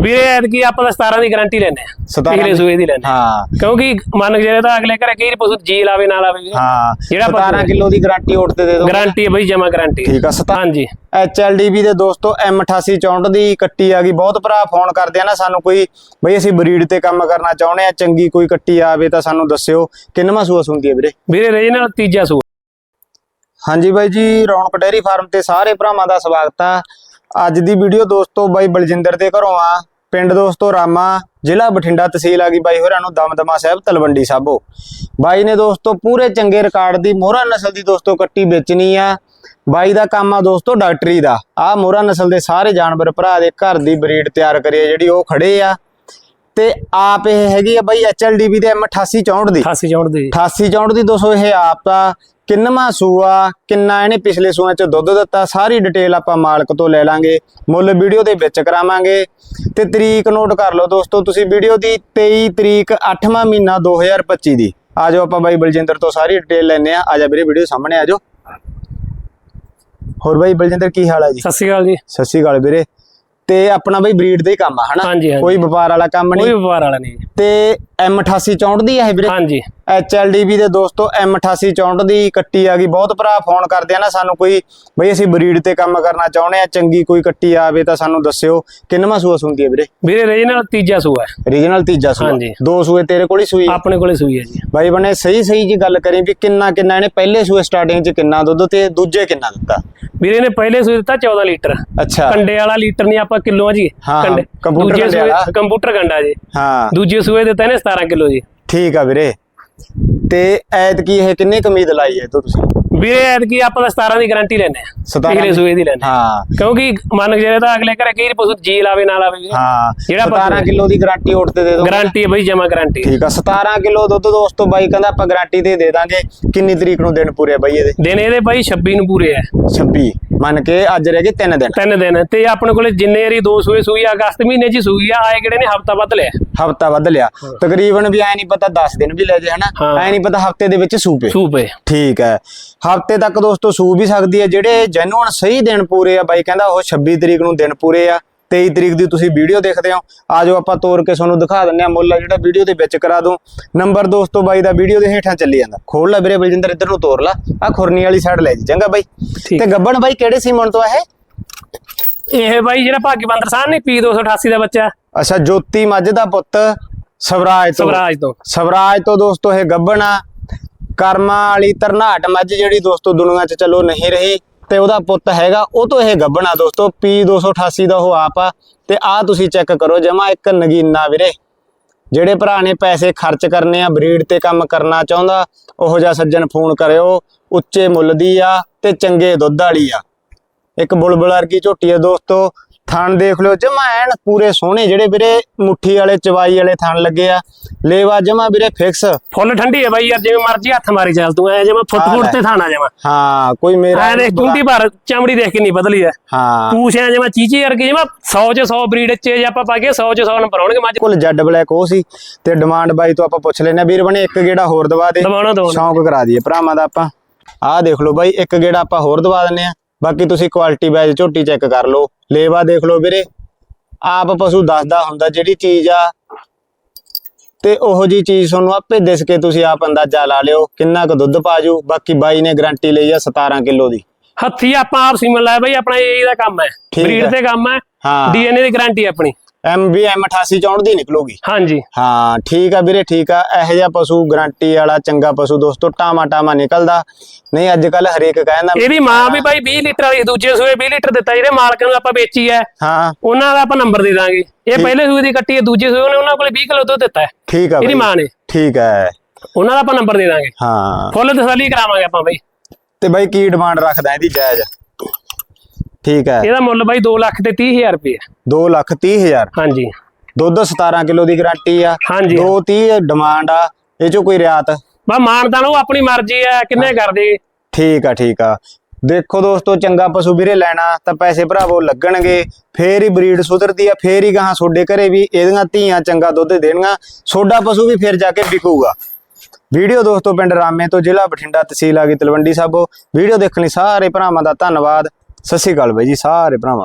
ਵੀਰੇ ਐਤਕੀ ਆਪਾਂ ਤਾਂ 17 ਦੀ ਗਾਰੰਟੀ ਲੈਨੇ ਆ 17 ਪਿਛਲੇ ਸੂਏ ਦੀ ਲੈਨੇ ਆ। ਹਾਂ। ਕਿਉਂਕਿ ਮੰਨ ਕੇ ਜਿਹੜੇ ਤਾਂ ਅਗਲੇ ਘਰੇ ਕਈ ਪਸ਼ੂ ਜੀ ਲਾਵੇ ਨਾ ਲਾਵੇ ਵੀਰੇ। ਹਾਂ ਜਿਹੜਾ 17 ਕਿਲੋ ਦੀ ਗਾਰੰਟੀ ਉੱਠ ਤੇ ਦੇ ਦੋ ਗਾਰੰਟੀ ਹੈ ਬਈ ਜਮਾ ਗਾਰੰਟੀ ਠੀਕ ਆ 17 ਹਾਂਜੀ। HLDB ਦੇ ਦੋਸਤੋ M8864 ਦੀ ਕੱਟੀ ਆ ਗਈ। ਬਹੁਤ ਭਰਾ ਫੋਨ ਕਰਦੇ ਆ ਨਾ ਸਾਨੂੰ ਕੋਈ ਬਈ ਅਸੀਂ ਬਰੀਡ ਤੇ ਕੰਮ ਕਰਨਾ ਚਾਹੁੰਦੇ ਆ ਚੰਗੀ ਕੋਈ ਕੱਟੀ ਆਵੇ ਤਾਂ ਸਾਨੂੰ ਦੱਸਿਓ। ਕਿੰਨਵਾਂ ਸੂਆ ਸੁਣਦੀ ਹੈ ਵੀਰੇ? ਵੀਰੇ ਰੀਜਨਲ ਤੀਜਾ ਸੂਆ। ਹਾਂਜੀ ਬਾਈ ਜੀ ਰੌਣਕ ਡੈਰੀ ਫਾਰਮ ਤੇ ਸਾਰੇ ਭਰਾਵਾਂ ਦਾ ਸਵਾਗਤ ਆ। ਅੱਜ ਦੀ ਵੀਡੀਓ ਦੋਸਤੋ ਬਾਈ ਬਲਜਿੰਦਰ ਦੇ ਘਰੋਂ ਆ। ਪਿੰਡ ਦੋਸਤੋ ਰਾਮਾ ਜ਼ਿਲ੍ਹਾ ਬਠਿੰਡਾ ਤਹਿਸੀਲ ਆ ਗਈ ਬਾਈ ਹੋਰਾਂ ਨੂੰ ਦਮਦਮਾ ਸਾਹਿਬ ਤਲਵੰਡੀ ਸਾਬੋ। ਬਾਈ ਨੇ ਦੋਸਤੋ ਪੂਰੇ ਚੰਗੇ ਰਿਕਾਰਡ ਦੀ ਮੋਹਰਾ ਨਸਲ ਦੀ ਦੋਸਤੋ ਕੱਟੀ ਵੇਚਣੀ ਆ। ਬਾਈ ਦਾ ਕੰਮ ਆ ਦੋਸਤੋ ਡਾਕਟਰੀ ਦਾ। ਆ ਮੋਹਰਾ ਨਸਲ ਦੇ ਸਾਰੇ ਜਾਨਵਰ ਭਰਾ ਦੇ ਘਰ ਦੀ ਬਰੀਡ ਤਿਆਰ ਕਰੀ ਆ ਜਿਹੜੀ ਉਹ ਖੜੇ ਆ। ਤੇ ਆਪ ਇਹ ਹੈਗੀ ਆ ਬਾਈ HLDB ਦੇ M8864 ਦੀ। 88 ਚੌਂਡ ਦੀ। 8864 ਦੀ ਦੋਸਤੋ ਇਹ ਆਪ ਦਾ ਕਿੰਨਵਾਂ ਸੂਆ ਕਿੰਨਾ ਇਹਨੇ ਪਿਛਲੇ ਸੂਆਂ ਚ ਦੁੱਧ ਦਿੱਤਾ ਸਾਰੀ ਡਿਟੇਲ ਆਪਾਂ ਮਾਲਕ ਤੋਂ ਲੈ ਲਾਂਗੇ ਮੁੱਲ ਵੀਡੀਓ ਦੇ ਵਿੱਚ ਕਰਾਵਾਂਗੇ। ਤੇ ਤਰੀਕ ਨੋਟ ਕਰ ਲਓ ਦੋਸਤੋ ਤੁਸੀਂ ਵੀਡੀਓ ਦੀ 23 ਤਰੀਕ 8ਵਾਂ ਮਹੀਨਾ 2025 ਦੀ। ਆ ਜਾਓ ਆਪਾਂ ਬਾਈ ਬਲਜਿੰਦਰ ਤੋਂ ਸਾਰੀ ਡਿਟੇਲ ਲੈਣੇ ਆ ਆ ਜਾ ਵੀਰੇ ਵੀਡੀਓ ਸਾਹਮਣੇ ਆ ਜਾਓ। ਹੋਰ ਬਾਈ ਬਲਜਿੰਦਰ ਕੀ ਹਾਲ ਹੈ ਜੀ? ਸਤਿ ਸ਼੍ਰੀ ਅਕਾਲ ਜੀ। ਸਤਿ ਸ਼੍ਰੀ ਅਕਾਲ ਵੀਰੇ। ਤੇ ਆਪਣਾ ਬਾਈ ਬਰੀਡ ਦਾ ਹੀ ਕੰਮ ਆ ਹਨਾ। ਕੋਈ ਵਪਾਰ ਵਾਲਾ ਕੰਮ ਕੋਈ ਨਹੀਂ। ਵਪਾਰ ਵਾਲਾ ਨਹੀਂ। ਤੇ M8864 ਦੀ ਹੈ ਵੀਰੇ? ਹਾਂਜੀ। HLDB ਦੇ ਦੋਸਤੋ M8864 ਦੀ ਕੱਟੀ ਆ ਗਈ। ਬਹੁਤ ਭਰਾ ਫੋਨ ਕਰਦੇ ਆ ਨਾ ਸਾਨੂੰ ਕੋਈ ਬਈ ਅਸੀਂ ਬਰੀਡ ਤੇ ਕੰਮ ਕਰਨਾ ਚਾਹੁੰਦੇ ਆ ਚੰਗੀ ਕੋਈ ਕੱਟੀ ਆਵੇ ਤਾਂ ਸਾਨੂੰ ਦੱਸਿਓ। ਕਿੰਨਵਾਂ ਸੂਆ ਸੁਣਦੀ ਹੈ ਵੀਰੇ? ਵੀਰੇ ਰੀਜਨਲ ਤੀਜਾ ਸੂਆ ਹੈ। ਰੀਜਨਲ ਤੀਜਾ ਸੂਆ। ਹਾਂਜੀ। ਦੋ ਸੂਏ ਤੇਰੇ ਕੋਲ ਹੀ ਸੂਈ? ਆਪਣੇ ਕੋਲੇ ਸੂਈ ਹੈ ਜੀ। ਬਾਈ ਬਣੇ ਸਹੀ ਸਹੀ ਜੀ ਗੱਲ ਕਰੀ ਵੀ ਕਿੰਨਾ ਕਿੰਨਾ ਇਹਨੇ ਪਹਿਲੇ ਸੂਏ ਸਟਾਰਟਿੰਗ ਚ ਕਿੰਨਾ ਦੁੱਧ ਤੇ ਦੂਜੇ ਕਿੰਨਾ ਦਿੱਤਾ? ਵੀਰੇ ਨੇ ਪਹਿਲੇ ਸੂਏ ਦਿੱਤਾ 14 ਲੀਟਰ। ਅੱਛਾ। ਕੰਡੇ ਵਾਲਾ ਲੀਟਰ ਨਹੀਂ ਆਪਾਂ ਕਿਲੋ ਜੀ। ਕੰਪਿਊਟਰ ਕੰਡੇ। ਕੰਪਿਊਟਰ ਕੰਡਾ ਜੀ। ਹਾਂ। ਦੂਜੇ ਸੂਏ ਦਿੱਤਾ ਇਹਨੇ 17 ਕਿਲੋ ਜੀ। ਠੀਕ ਆ ਵੀਰੇ। ਤੇ ਐਤ ਕੀ ਇਹ ਕਿੰਨੇ ਕਮੀਦ ਲਾਈ ਹੈ ਤੋ ਤੁਸੀਂ? ਵੀਰੇ ਐਤਕੀ ਆਪਾਂ ਤਾਂ 17 ਦੀ ਗਾਰੰਟੀ ਲੈਨੇ ਆ 17 ਪਿਛਲੇ ਸੂਏ ਦੀ ਲੈਨੇ। ਹਾਂ। ਕਿਉਂਕਿ ਮੰਨ ਕੇ ਜਿਹੜੇ ਤਾਂ ਅਗਲੇ ਘਰੇ ਕਈ ਪਸ਼ੂ ਜੀ ਲਾਵੇ ਨਾ ਲਾਵੇ ਵੀਰੇ। ਹਾਂ। ਜਿਹੜਾ 17 ਕਿਲੋ ਦੀ ਗਾਰੰਟੀ ਉੱਠ ਤੇ ਦੇ ਦੋ ਗਾਰੰਟੀ ਹੈ ਬਈ ਜਮਾ ਗਾਰੰਟੀ ਠੀਕ ਆ। 17 ਕਿਲੋ ਦੁੱਧ ਦੋਸਤੋ ਬਾਈ ਕਹਿੰਦਾ ਆਪਾਂ ਗਾਰੰਟੀ ਤੇ ਦੇ ਦਾਂਗੇ। ਕਿੰਨੀ ਤਰੀਕ ਨੂੰ ਦਿਨ ਪੂਰੇ ਆ ਬਾਈ ਇਹਦੇ? ਦਿਨ ਇਹਦੇ ਬਾਈ 26 ਨੂੰ ਪੂਰੇ ਆ। 26 ਮੰਨ ਕੇ ਅੱਜ ਰਹਿ ਗਏ 3 ਦਿਨ। ਤਿੰਨ ਦਿਨ। ਤੇ ਆਪਣੇ ਕੋਲੇ ਜਿੰਨੇ ਵਾਰੀ ਦੋ ਸੂਏ ਸੂਈ ਆ, ਅਗਸਤ ਮਹੀਨੇ ਚ ਹੀ ਸੂਈ ਆ ਆਏ ਕਿਹੜੇ ਨੇ? ਹਫਤਾ ਵੱਧ ਲਿਆ। ਹਫਤਾ ਵੱਧ ਲਿਆ। ਤਕਰੀਬਨ ਵੀ ਐ ਨਹੀਂ ਪਤਾ 10 ਦਿਨ ਵੀ ਲੈ ਜੇ ਹਨਾ? ਹਾਂ। ਐ ਨਹੀਂ ਪਤਾ ਹਫ਼ਤੇ ਦੇ ਵਿੱਚ ਸੂਪੇ। ਸੂਪੇ। ਠੀਕ ਹੈ। ਹਫ਼ਤੇ ਤੱਕ ਦੋਸਤੋ ਸੂ ਵੀ ਸਕਦੀ ਹੈ। ਜਿਹੜੇ ਜੈਨੂਨ ਸਹੀ ਦਿਨ ਪੂਰੇ ਆ ਬਾਈ ਕਹਿੰਦਾ ਉਹ 26 ਤਰੀਕ ਨੂੰ ਦਿਨ ਪੂਰੇ ਆ। 23 ਤਰੀਕ ਦੀ ਤੁਸੀਂ ਵੀਡੀਓ ਦੇਖਦੇ ਹੋ। ਆਜੋ ਆਪਾਂ ਤੋਰ ਕੇ ਤੁਹਾਨੂੰ ਦਿਖਾ ਦਿੰਨੇ ਆ ਮੁੱਲ ਆ ਜਿਹੜਾ ਵੀਡੀਓ ਦੇ ਵਿੱਚ ਕਰਾ ਦੂੰ। ਨੰਬਰ ਦੋਸਤੋ ਬਾਈ ਦਾ ਵੀਡੀਓ ਦੇ ਹੇਠਾਂ ਚੱਲੀ ਜਾਂਦਾ। ਖੋਲ ਲੈ ਵੀਰੇ ਬਲਜਿੰਦਰ ਇੱਧਰ ਨੂੰ ਤੋਰ ਲਾ। ਆ ਖੁਰਨੀ ਵਾਲੀ ਸਾਈਡ ਲੈ ਜੀ। ਚੰਗਾ ਬਾਈ। ਤੇ ਗੱਬਣ ਬਾਈ ਕਿਹੜੇ ਸੀਮਨ ਤੋਂ ਆ ਇਹ? ਇਹ ਬਾਈ ਜਿਹੜਾ ਭਾਗੀ ਬੰਦਰ ਸਾਹਿਬ ਨੇ ਪੀ 288 ਦਾ ਬੱਚਾ। ਅੱਛਾ ਜੋਤੀ ਮੱਝ ਦਾ ਪੁੱਤ ਸਵਰਾਜ ਤੋਂ। ਸਵਰਾਜ ਤੋਂ। ਸਵਰਾਜ ਤੋਂ ਦੋਸਤੋ ਇਹ ਗੱਬਣ ਆ। ਕਰਮਾ ਵਾਲੀ ਤਰਨਾਟ ਮੱਝ ਜਿਹੜੀ ਦੋਸਤੋ ਦੁਨੀਆ 'ਚ ਚਲੋ ਨਹੀਂ ਰਹੀ। ਤੇ ਉਹਦਾ ਪੁੱਤ ਹੈਗਾ, ਉਹ ਤੋਂ ਇਹ ਗੱਬਣ ਦੋਸਤੋ ਪੀ 288 ਦਾ ਉਹ ਆਪ ਆ, ਤੇ ਆ ਤੁਸੀਂ ਚੈੱਕ ਕਰੋ, ਜਮਾ ਇੱਕ ਨਗੀਨਾ ਵੀਰੇ। ਜਿਹੜੇ ਭਰਾ ਨੇ ਪੈਸੇ ਖਰਚ ਕਰਨੇ ਆ ਬਰੀਡ ਤੇ ਕੰਮ ਕਰਨਾ ਚਾਹੁੰਦਾ, ਉਹੋ ਜਿਹਾ ਸੱਜਣ ਫੋਨ ਕਰਿਓ, ਉੱਚੇ ਮੁੱਲ ਦੀ ਆ ਤੇ ਚੰਗੇ ਦੁੱਧ ਵਾਲੀ ਆ। ਇੱਕ ਬੁਲਬੁਲ ਵਰਗੀ ਝੋਟੀ ਆ ਦੋਸਤੋ ਥਣ ਦੇਖ ਲਿਓ ਜਮਾ ਐਨ ਪੂਰੇ ਸੋਹਣੇ ਜਿਹੜੇ ਵੀਰੇ ਮੁੱਠੀ ਵਾਲੇ ਚਵਾਈ ਵਾਲੇ ਥਣ ਲੱਗੇ ਆ। ਲੇਵਾ ਜਮਾ ਵੀਰੇ ਫਿਕਸ ਫੁੱਲ ਠੰਡੀ ਹੈ ਬਾਈ ਯਾਰ ਜਿਵੇਂ ਮਰਜ਼ੀ ਹੱਥ ਮਾਰੀ ਚੱਲ ਤੂੰ ਐ ਜਿਵੇਂ ਫੁੱਟ ਫੁੱਟ। ਤੇ ਥਾਣਾ ਜਾਵਾਂ ਹਾਂ ਕੋਈ ਮੇਰਾ ਐ ਦੇਖ ਟੁੰਡੀ ਭਰ ਚਮੜੀ ਦੇਖ ਕਿੰਨੀ ਬਦਲੀ ਐ ਹਾਂ। ਪੂਛ ਐ ਜਿਵੇਂ ਚੀਚੀ ਵਰਗੀ ਜਿਵੇਂ 100 ਚ 100 ਬਰੀਡ ਚ ਜੇ ਆਪਾਂ ਪਾ ਕੇ 100 ਚ 100 ਨੰਬਰ ਆਉਣਗੇ ਮੱਝ। ਕੋਲ ਜੈਡ ਬਲੈਕ ਉਹ ਸੀ ਤੇ ਡਿਮਾਂਡ ਬਾਈ ਤੋਂ ਆਪਾਂ ਪੁੱਛ ਲੈਨੇ ਵੀਰ ਬਣੇ ਇੱਕ ਗੇੜਾ ਹੋਰ ਦਵਾ ਦੇ ਸ਼ੌਂਕ ਕਰਾ ਦਈਏ। ਭਰਾਵਾਂ ਦਾ ਆਪਾਂ। ਆਹ ਦੇਖ ਲਓ ਬਾਈ ਇੱਕ ਗੇੜਾ ਆਪਾਂ ਹੋਰ ਦਵਾ ਦਿੰਨੇ ਆ ਬਾਕੀ ਤੁਸੀਂ ਕੁਆਲਿਟੀ ਵਾਈਜ਼ ਝੋਟੀ ਚੈੱਕ ਕਰ ਲਓ ਲੇਵਾ ਦੇਖ ਲਓ ਵੀਰੇ। ਆਪ ਪਸ਼ੂ ਦੱਸਦਾ ਹੁੰਦਾ ਜਿਹੜੀ ਚੀਜ਼ ਆ ਤੇ ਉਹੋ ਜੀ ਚੀਜ਼ ਤੁਹਾਨੂੰ ਆਪੇ ਦਿਸ ਕੇ ਤੁਸੀਂ ਆਪ ਅੰਦਾਜ਼ਾ ਲਾ ਲਿਓ ਕਿੰਨਾ ਕੁ ਦੁੱਧ ਪਾਜੂ। ਬਾਕੀ ਬਾਈ ਨੇ ਗਾਰੰਟੀ ਲਈ ਆ 17 ਕਿਲੋ ਦੀ। ਹੱਥੀ ਆਪਾਂ ਆਪ ਸੀਮਨ ਲਾਇਆ ਬਾਈ ਆਪਣਾ ਇਹ ਦਾ ਕੰਮ ਹੈ। ਬਰੀਡ। ਤੇ ਕੰਮ ਹਾਂ। ਡੀਐਨਏ ਦੀ ਗਾਰੰਟੀ ਆਪਣੀ। ਐਮ 8864 ਦੀ ਨਿਕਲੂਗੀ। ਹਾਂਜੀ। ਹਾਂ ਠੀਕ ਆ ਵੀਰੇ ਠੀਕ ਆ। ਇਹੋ ਜਿਹਾ ਪਸ਼ੂ ਗਾਰੰਟੀ ਵਾਲਾ ਚੰਗਾ ਪਸ਼ੂ ਦੋਸਤੋ ਟਾਮਾ ਟਾਮਾ ਨਿਕਲਦਾ। ਨਹੀਂ ਅੱਜ ਕੱਲ ਹਰੇਕ ਕਹਿੰਦਾ ਇਹਦੀ ਮਾਂ ਵੀ ਬਾਈ 20 ਲੀਟਰ ਵਾਲੀ ਦੂਜੇ ਸੂਏ 20 ਲੀਟਰ ਦਿੱਤਾ ਜਿਹੜੇ ਮਾਲਕਾਂ ਨੂੰ ਆਪਾਂ ਵੇਚੀ ਹੈ ਹਾਂ। ਉਹਨਾਂ ਦਾ ਆਪਾਂ ਨੰਬਰ ਦੇ ਦਾਂਗੇ। ਇਹ ਪਹਿਲੇ ਸੂਏ ਦੀ ਕੱਟੀ ਹੈ ਦੂਜੇ ਸੂਏ ਨੇ ਉਹਨਾਂ ਕੋਲੇ 20 ਕਿਲੋ ਦੁੱਧ ਦਿੱਤਾ ਹੈ। ਠੀਕ ਆ ਇਹਦੀ ਮਾਂ ਨੇ। ਠੀਕ ਹੈ। ਉਹਨਾਂ ਦਾ ਆਪਾਂ ਨੰਬਰ ਦੇ ਦਾਂਗੇ। ਹਾਂ। ਫੁੱਲ ਤਸੱਲੀ ਕਰਾਵਾਂਗੇ ਆਪਾਂ ਬਾਈ। ਤੇ ਬਾਈ ਕੀ ਡਿਮਾਂਡ ਰੱਖਦਾ ਇਹਦੀ ਜਾਇਜ਼? ਠੀਕ ਹੈ। ਇਹਦਾ ਮੁੱਲ ਬਾਈ 2 ਲੱਖ ਤੇ 30000 ਰੁਪਏ ਹੈ 2 ਲੱਖ 30 ਹਜ਼ਾਰ। ਹਾਂਜੀ। ਦੁੱਧ 17 ਕਿਲੋ ਦੀ ਗਾਰੰਟੀ ਆ। ਹਾਂਜੀ। 2 30 ਡਿਮਾਂਡ ਆ। ਇਹ ਚੋਂ ਕੋਈ ਰਿਆਤ? ਬਾ ਮਾਨਦਾਨ ਉਹ ਆਪਣੀ ਮਰਜ਼ੀ ਹੈ ਕਿੰਨੇ ਕਰਦੇ? ਠੀਕ ਆ ਠੀਕ ਆ। ਦੇਖੋ ਦੋਸਤੋ ਚੰਗਾ ਪਸ਼ੂ ਵੀਰੇ ਲੈਣਾ ਤਾਂ ਪੈਸੇ ਭਰਾਵੋ ਲੱਗਣਗੇ। ਫੇਰ ਹੀ ਬਰੀਡ ਸੁਧਰਦੀ ਆ ਫੇਰ ਹੀ ਗਾਹਾਂ ਤੁਹਾਡੇ ਘਰੇ ਵੀ ਇਹਦੀਆਂ ਧੀਆਂ ਚੰਗਾ ਦੁੱਧ ਦੇਣਗੀਆਂ। ਸੋਡਾ ਪਸ਼ੂ ਵੀ ਫੇਰ ਜਾ ਕੇ ਵਿਕੂਗਾ। ਵੀਡੀਓ ਦੋਸਤੋ ਪਿੰਡ ਰਾਮੇ ਤੋਂ ਜ਼ਿਲ੍ਹਾ ਬਠਿੰਡਾ ਤਹਿਸੀਲ ਆ ਗਈ ਤਲਵੰਡੀ ਸਾਬੋ। ਵੀਡੀਓ ਦੇਖਣ ਲਈ ਸਾਰੇ ਭਰਾਵਾਂ ਦਾ ਧੰਨਵਾਦ। ਸਤਿ ਸ਼੍ਰੀ ਅਕਾਲ ਬਾਈ ਜੀ ਸਾਰੇ ਭਰਾਵਾਂ